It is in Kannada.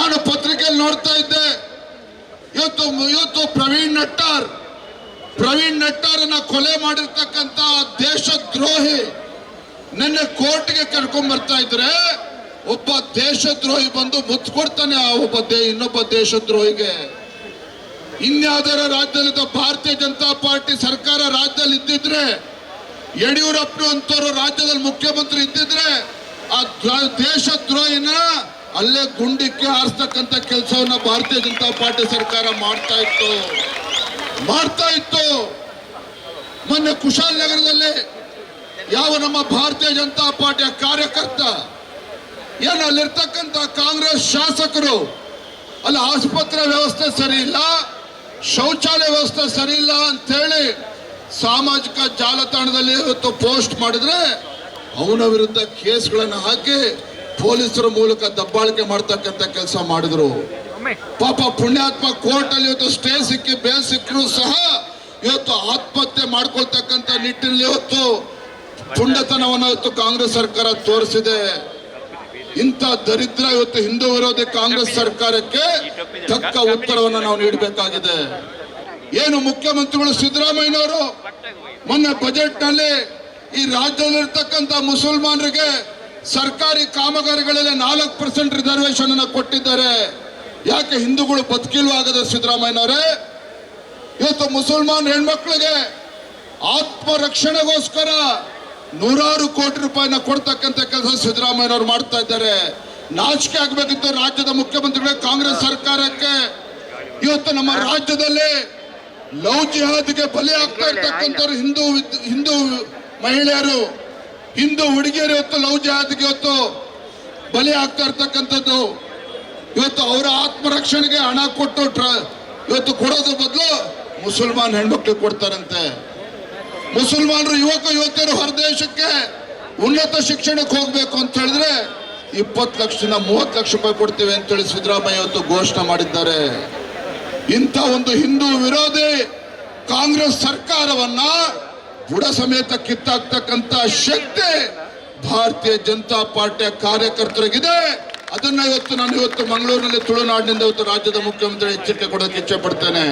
ನಾನು ಪತ್ರಿಕೆಯಲ್ಲಿ ನೋಡ್ತಾ ಇದ್ದೆ. ಇವತ್ತು ಇವತ್ತು ಪ್ರವೀಣ್ ನಟ್ಟಾರ್, ಪ್ರವೀಣ್ ನಟ್ಟಾರನ್ನ ಕೊಲೆ ಮಾಡಿರ್ತಕ್ಕಂತ ದೇಶದ್ರೋಹಿ ನನ್ನ ಕೋರ್ಟ್ಗೆ ಕರ್ಕೊಂಡ್ ಬರ್ತಾ ಇದ್ರೆ, ಒಬ್ಬ ದೇಶದ್ರೋಹಿ ಬಂದು ಮುತ್ಕೊಡ್ತಾನೆ ಆ ಒಬ್ಬ ದೇ, ಇನ್ನೊಬ್ಬ ದೇಶದ್ರೋಹಿಗೆ. ಇನ್ಯಾವುದರ ರಾಜ್ಯದಲ್ಲಿ ಭಾರತೀಯ ಜನತಾ ಪಾರ್ಟಿ ಸರ್ಕಾರ ರಾಜ್ಯದಲ್ಲಿ ಇದ್ದಿದ್ರೆ ಯಡಿಯೂರಪ್ಪ ಅಂತವರು ರಾಜ್ಯದಲ್ಲಿ ಮುಖ್ಯಮಂತ್ರಿ ಇದ್ದಿದ್ರೆ, ಆ ದ್ರೋ- ದೇಶದ್ರೋಹಿನ ಅಲ್ಲೇ ಗುಂಡಿಕ್ಕೆ ಹಾರಿಸ್ತಕ್ಕಂಥ ಕೆಲಸವನ್ನ ಭಾರತೀಯ ಜನತಾ ಪಾರ್ಟಿ ಸರ್ಕಾರ ಮಾಡ್ತಾ ಇತ್ತು. ಮಾಡ್ತಾ ಇತ್ತು. ಮೊನ್ನೆ ಕುಶಾಲನಗರದಲ್ಲಿ ಯಾವ ನಮ್ಮ ಭಾರತೀಯ ಜನತಾ ಪಾರ್ಟಿಯ ಕಾರ್ಯಕರ್ತ, ಏನು ಅಲ್ಲಿರ್ತಕ್ಕಂಥ ಕಾಂಗ್ರೆಸ್ ಶಾಸಕರು, ಅಲ್ಲಿ ಆಸ್ಪತ್ರೆ ವ್ಯವಸ್ಥೆ ಸರಿ ಇಲ್ಲ, ಶೌಚಾಲಯ ವ್ಯವಸ್ಥೆ ಸರಿ ಇಲ್ಲ ಅಂತೇಳಿ ಸಾಮಾಜಿಕ ಜಾಲತಾಣದಲ್ಲಿ ಇವತ್ತು ಪೋಸ್ಟ್ ಮಾಡಿದ್ರೆ, ಅವನ ವಿರುದ್ಧ ಕೇಸ್ಗಳನ್ನು ಹಾಕಿ ಪೊಲೀಸರ ಮೂಲಕ ದಬ್ಬಾಳಿಕೆ ಮಾಡ್ತಕ್ಕಂಥ ಕೆಲಸ ಮಾಡಿದ್ರು. ಪಾಪ ಪುಣ್ಯಾತ್ಮ ಕೋರ್ಟ್ ಅಲ್ಲಿ ಇವತ್ತು ಸ್ಟೇ ಸಿಕ್ಕಿ ಬೇಲ್ ಸಿಕ್ಕರೂ ಸಹ ಇವತ್ತು ಆತ್ಮಹತ್ಯೆ ಮಾಡ್ಕೊಳ್ತಕ್ಕಂಥ ನಿಟ್ಟಿನಲ್ಲಿ ಇವತ್ತು ಪುಂಡತನವನ್ನು ಇವತ್ತು ಕಾಂಗ್ರೆಸ್ ಸರ್ಕಾರ ತೋರಿಸಿದೆ. ಇಂಥ ದರಿದ್ರ ಇವತ್ತು ಹಿಂದೂ ವಿರೋಧಿ ಕಾಂಗ್ರೆಸ್ ಸರ್ಕಾರಕ್ಕೆ ತಕ್ಕ ಉತ್ತರವನ್ನು ನಾವು ನೀಡಬೇಕಾಗಿದೆ. ಏನು ಮುಖ್ಯಮಂತ್ರಿಗಳು ಸಿದ್ದರಾಮಯ್ಯನವರು ಮೊನ್ನೆ ಬಜೆಟ್ನಲ್ಲಿ ಈ ರಾಜ್ಯದಲ್ಲಿರ್ತಕ್ಕಂಥ ಮುಸಲ್ಮಾನರಿಗೆ ಸರ್ಕಾರಿ ಕಾಮಗಾರಿಗಳಲ್ಲಿ ನಾಲ್ಕು ಪರ್ಸೆಂಟ್ ರಿಸರ್ವೇಶನ್ ಅನ್ನು ಕೊಟ್ಟಿದ್ದಾರೆ. ಯಾಕೆ ಹಿಂದೂಗಳು ಬದುಕಿಲ್ವಾಗದ ಸಿದ್ದರಾಮಯ್ಯನವರೇ? ಇವತ್ತು ಮುಸಲ್ಮಾನ್ ಹೆಣ್ಮಕ್ಳಿಗೆ ಆತ್ಮರಕ್ಷಣೆಗೋಸ್ಕರ ನೂರಾರು ಕೋಟಿ ರೂಪಾಯಿನ ಕೊಡ್ತಕ್ಕಂತ ಕೆಲಸ ಸಿದ್ದರಾಮಯ್ಯನವರು ಮಾಡ್ತಾ ಇದ್ದಾರೆ. ನಾಚಿಕೆ ಆಗಬೇಕಿತ್ತು ರಾಜ್ಯದ ಮುಖ್ಯಮಂತ್ರಿಗಳೇ, ಕಾಂಗ್ರೆಸ್ ಸರ್ಕಾರಕ್ಕೆ. ಇವತ್ತು ನಮ್ಮ ರಾಜ್ಯದಲ್ಲಿ ಲವ್ ಜಿಹಾದ್ಗೆ ಬಲಿ ಆಗ್ತಾ ಇರ್ತಕ್ಕಂಥವ್ರು ಹಿಂದೂ ಹಿಂದೂ ಮಹಿಳೆಯರು. ಹಿಂದೂ ಹುಡುಗಿಯರು ಇವತ್ತು ಲವ್ ಜಾತಿಗೆ ಇವತ್ತು ಬಲಿ ಆಗ್ತಾ ಇರ್ತಕ್ಕಂಥದ್ದು. ಇವತ್ತು ಅವರ ಆತ್ಮರಕ್ಷಣೆಗೆ ಹಣ ಕೊಟ್ಟು ಇವತ್ತು ಕೊಡೋದ್ರ ಬದಲು ಮುಸಲ್ಮಾನ್ ಹೆಣ್ಮಕ್ಳಿಗೆ ಕೊಡ್ತಾರಂತೆ. ಮುಸಲ್ಮಾನರು ಯುವಕ ಯುವತಿಯರು ಹೊರದೇಶಕ್ಕೆ ಉನ್ನತ ಶಿಕ್ಷಣಕ್ಕೆ ಹೋಗ್ಬೇಕು ಅಂತ ಹೇಳಿದ್ರೆ ಇಪ್ಪತ್ತು ಲಕ್ಷದಿಂದ ಮೂವತ್ತು ಲಕ್ಷ ರೂಪಾಯಿ ಕೊಡ್ತೀವಿ ಅಂತೇಳಿ ಸಿದ್ದರಾಮಯ್ಯ ಇವತ್ತು ಘೋಷಣೆ ಮಾಡಿದ್ದಾರೆ. ಇಂಥ ಒಂದು ಹಿಂದೂ ವಿರೋಧಿ ಕಾಂಗ್ರೆಸ್ ಸರ್ಕಾರವನ್ನ ಬುಡ ಸಮೇತ ಕಿತ್ತಾಕ್ತಕ್ಕಂತ ಶಕ್ತಿ ಭಾರತೀಯ ಜನತಾ ಪಾರ್ಟಿಯ ಕಾರ್ಯಕರ್ತರಿಗಿದೆ. ಅದನ್ನ ಇವತ್ತು ನಾನು ಇವತ್ತು ಮಂಗಳೂರಿನಲ್ಲಿ ತುಳುನಾಡಿನಿಂದ ಇವತ್ತು ರಾಜ್ಯದ ಮುಖ್ಯಮಂತ್ರಿ ಎಚ್ಚರಿಕೆ ಕೊಡೋಕೆ ಇಚ್ಛೆ ಪಡ್ತೇನೆ.